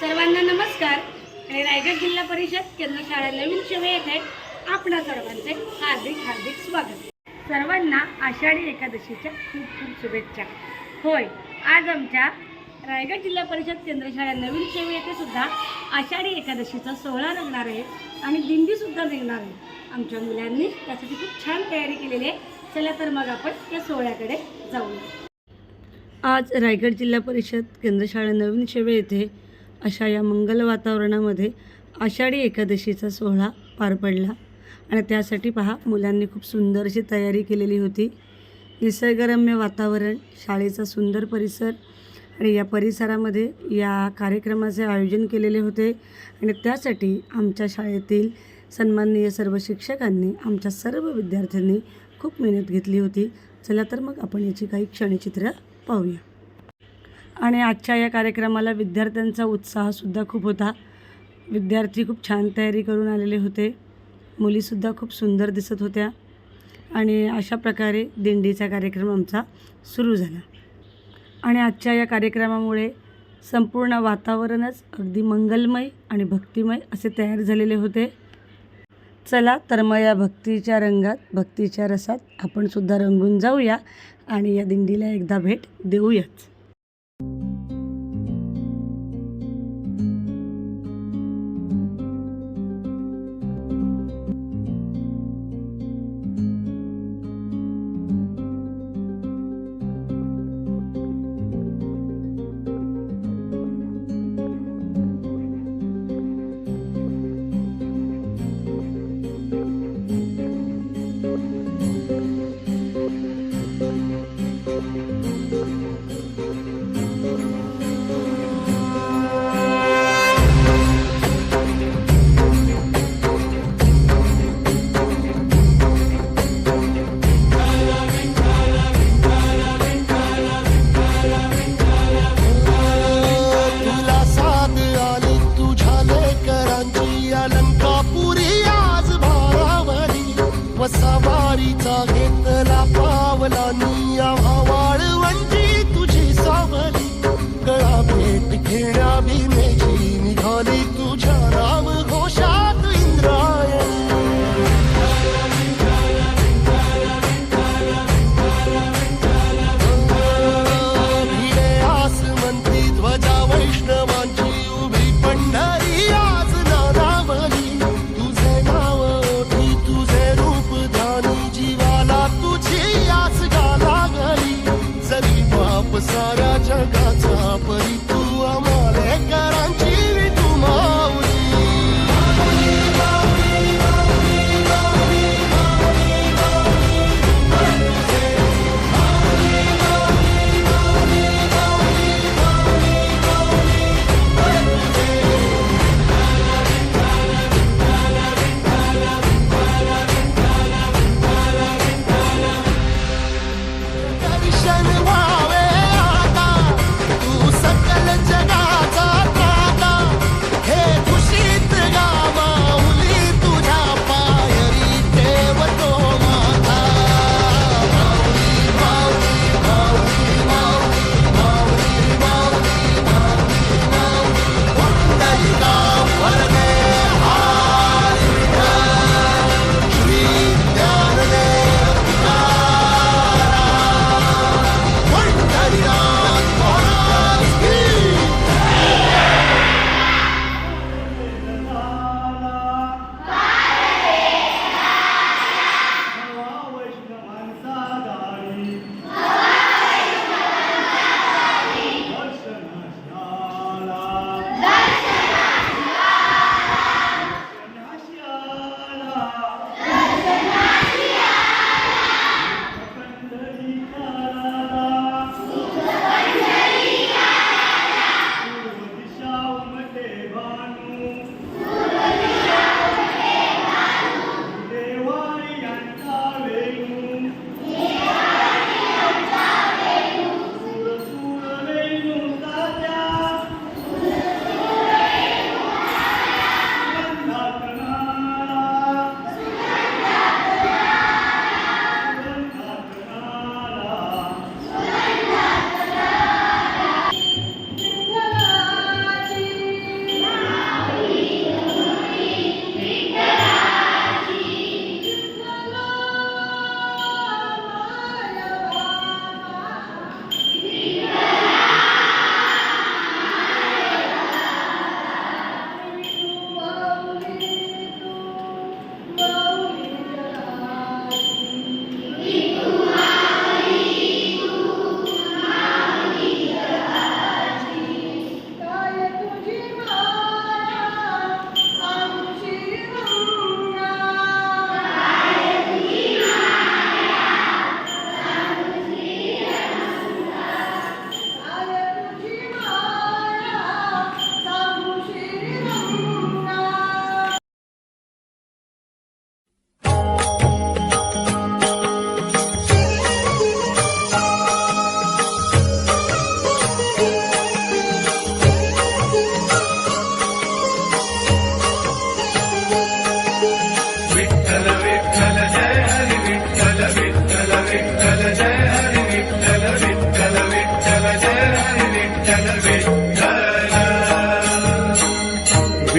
सर्वांना नमस्कार. आणि रायगड जिल्हा परिषद केंद्र शाळा नवीन सेवे येथे आपणा सर्वांचे हार्दिक हार्दिक स्वागत. सर्वांना आषाढी एकादशीच्या खूप खूप शुभेच्छा. होय आज आमच्या रायगड जिल्हा परिषद केंद्र शाळा नवीन सेवे येथे सुद्धा आषाढी एकादशीचा सोहळा रंगणार आहे आणि दिंडीसुद्धा निघणार आहे. आमच्या मुलांनी त्यासाठी खूप छान तयारी केलेली आहे. चला तर मग आपण त्या सोहळ्याकडे जाऊया. आज रायगड जिल्हा परिषद केंद्रशाळा नवीन शेवे येथे अशा या मंगल वातावरणामध्ये आषाढी एकादशीचा सोहळा पार पडला. आणि त्यासाठी पहा मुलांनी खूप सुंदर अशी तयारी केलेली होती. निसर्गरम्य वातावरण शाळेचा सुंदर परिसर आणि या परिसरामध्ये या कार्यक्रमाचे आयोजन केलेले होते. आणि त्यासाठी आमच्या शाळेतील सन्माननीय सर्व शिक्षकांनी आमच्या सर्व विद्यार्थ्यांनी खूप मेहनत घेतली होती. चला तर मग आपण याची काही क्षणचित्र पाहूया. आणि आजच्या या कार्यक्रमाला विद्यार्थ्यांचा उत्साहसुद्धा खूप होता. विद्यार्थी खूप छान तयारी करून आलेले होते. मुलीसुद्धा खूप सुंदर दिसत होत्या. आणि अशा प्रकारे दिंडीचा कार्यक्रम आमचा सुरू झाला. आणि आजच्या या कार्यक्रमामुळे संपूर्ण वातावरणच अगदी मंगलमय आणि भक्तिमय असे तयार झालेले होते. चला तर मग या भक्तीच्या रंगात भक्तीच्या रसात आपण सुद्धा रंगून जाऊया आणि या दिंडीला एकदा भेट देऊयाच.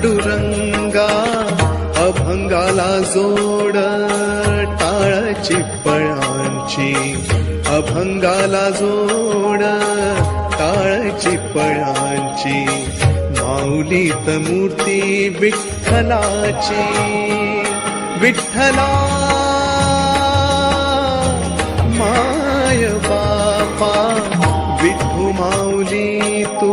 पांडुरंगा अभंगाला जोड टाळची पळांची अभंगाला जोड टाळची पळांची माऊलीत मूर्ती विठ्ठलाची. विठ्ठला माय बापा विठू माऊली तू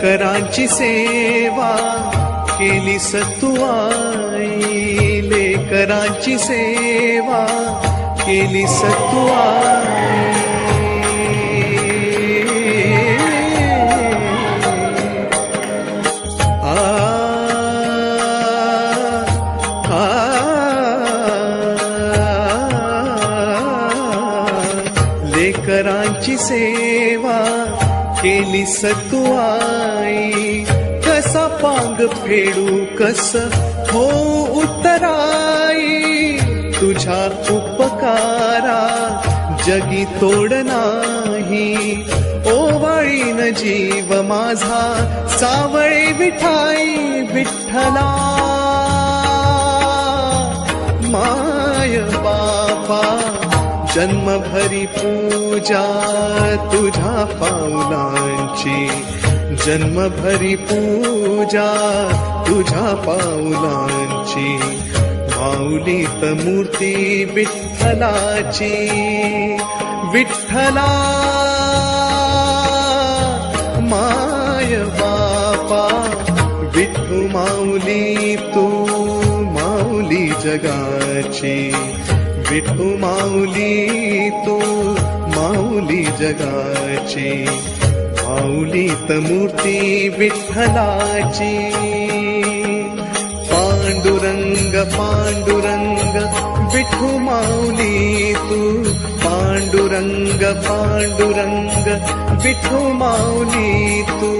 लेकरांची सेवा केली सत्वाई. लेकरांची सेवा केली सत्वाई. आ. लेकरांची सेवा सतुआई कसा पांग फेडू कस हो तुझ्या उपकारा जगी तोड नाही। ओवाळीन जीव माझा सावळे विठाई विठ्ठला। माय बापा जन्मभरी पूजा तुझ्या पावलांची. जन्मभरी पूजा तुझ्या पावलांची. माऊलीत मूर्ती विठ्ठलाची. विठ्ठला माय बापा विठू माऊली तू माऊली जगाची विठू माऊली तू माऊली जगाची माऊली त मूर्ती विठ्ठलाची पांडुरंग पांडुरंग विठू माऊली तू पांडुरंग विठू माऊली तू